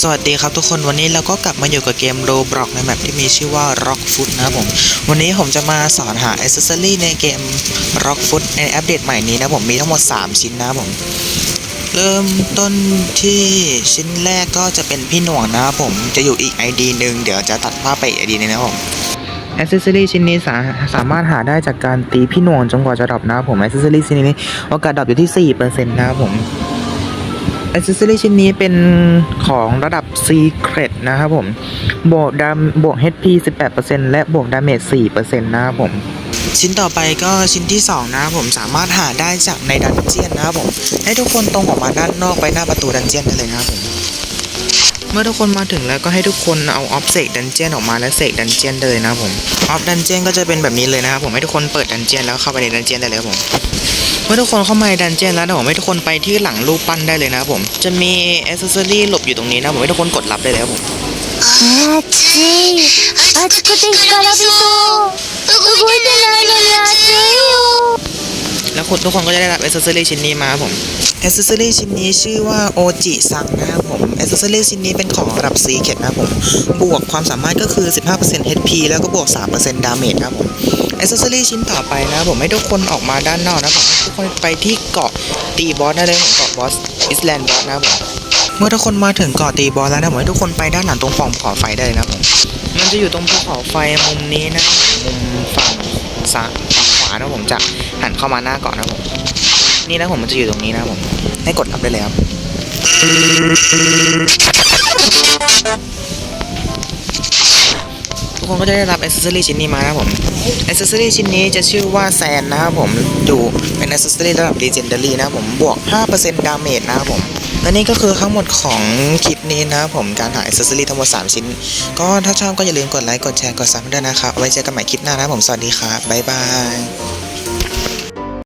สวัสดีครับทุกคนวันนี้เราก็กลับมาอยู่กับเกม Roblox ในแมปที่มีชื่อว่า Rock Foot นะผม วันนี้ผมจะมาสอนหา Accessory ในเกม Rock Foot ในอัปเดตใหม่นี้นะผมมีทั้งหมด 3 ชิ้นนะผม เริ่มต้นที่ชิ้นแรกก็จะเป็นพี่หน่วงนะผมจะอยู่อีก ID หนึ่งเดี๋ยวจะตัดภาพไปอีก ID นึงนะผมอ c เซ s ซอรี่ชิ้นนี้สาสามารถหาได้จากการตีพี่หน่วงจนกว่าจะดรอปนะผมอ c เซ s ซอรี่ชิ้นนี้โอกาสดรอปอยู่ที่4%นะครับผม อ c เซ s ซอรี่ชิ้นนี้เป็นของระดับ Secret นะครับผม บวกดามบวก HP 18%และบวกดาเมจ4%นะครับผม ชิ้นต่อไปก็ชิ้นที่ 2 นะครับผมสามารถหาได้จากในดันเจียนนะครับผม ให้ทุกคนตรงออกมาด้านนอกไปหน้าประตูดันเจียนได้เลยนะครับผม เมื่อทุกคนมาถึงแล้วก็ให้ทุกคนเอาออฟเสกดันเจียนออกมาและเสกดันเจียนเลยนะครับผมออฟดันเจียนก็จะเป็นแบบนี้เลยนะครับผมให้ทุกคนเปิดดันเจียนแล้วเข้าไปในดันเจียนได้เลยครับผม เมื่อทุกคนเข้ามาในดันเจียนแล้วนะผมให้ทุกคนไปที่หลังรูปปั้นได้เลยนะครับผม จะมีอ c เซ s ซอรี่หลบอยู่ตรงนี้นะผมให้ทุกคนกดรับได้เลยครับผม 暑い暑くて干からびそう คุณทุกคนก็จะได้รับอ c เซ s ซอรี่ชิ้นนี้มาครับผมอ c เซ s ซอรี่ชิ้นนี้ชื่อว่าโอจิซังนะครับผมอ c เซ s ซอรี่ชิ้นนี้เป็นของระดับซีเ e นะครับผมบวกความสามารถก็คือ 15% HP แล้วก็บวก 3%ดาเมจนะครับผมอ c เซ s ซอรี่ชิ้นต่อไปนะครับผมให้ทุกคนออกมาด้านนอกนะครับผมให้ทุกคนไปที่เกาะตีบอสได้เลยผมเกาะบอสอิสแลนด์บอสนะครับผมเมื่อทุกคนมาถึงเกาะตีบอลแล้วนะผมให้ทุกคนไปด้านหลังตรงปล่องภูเขาไฟได้เลยนะผมมันจะอยู่ตรงภูเขาไฟมุมนี้นะมุมฝั่งซ้ายฝั่งขวา นะผมจะหันเข้ามาหน้าก่อนนะผมนี่นะผมมันจะอยู่ตรงนี้นะผมให้กดอับได้เลยครับ ทุกคนก็จะได้รับอ c เซสซอรี่ชิ้นนี้มานะครับผมอ c เซสซอรี่ชิ้นนี้จะชื่อว่าแซนนะครับผมอยู่เป็นอ c เซสซอรี่ระดับดีเจนเดอรี่นะครับผมบวก 5%ดาเมจนะครับผมและนี่ก็คือทั้งหมดของคลิปนี้นะครับผมการหาอ c เซสซอรี่ทั้งหมด 3 ชิ้น ก็ถ้าชอบก็อย่าลืมกดไลค์กดแชร์กดซับด้วยนะครับไว้เจอกันใหม่คลิปหน้านะครับผมสวัสดีครับบ๊ายบาย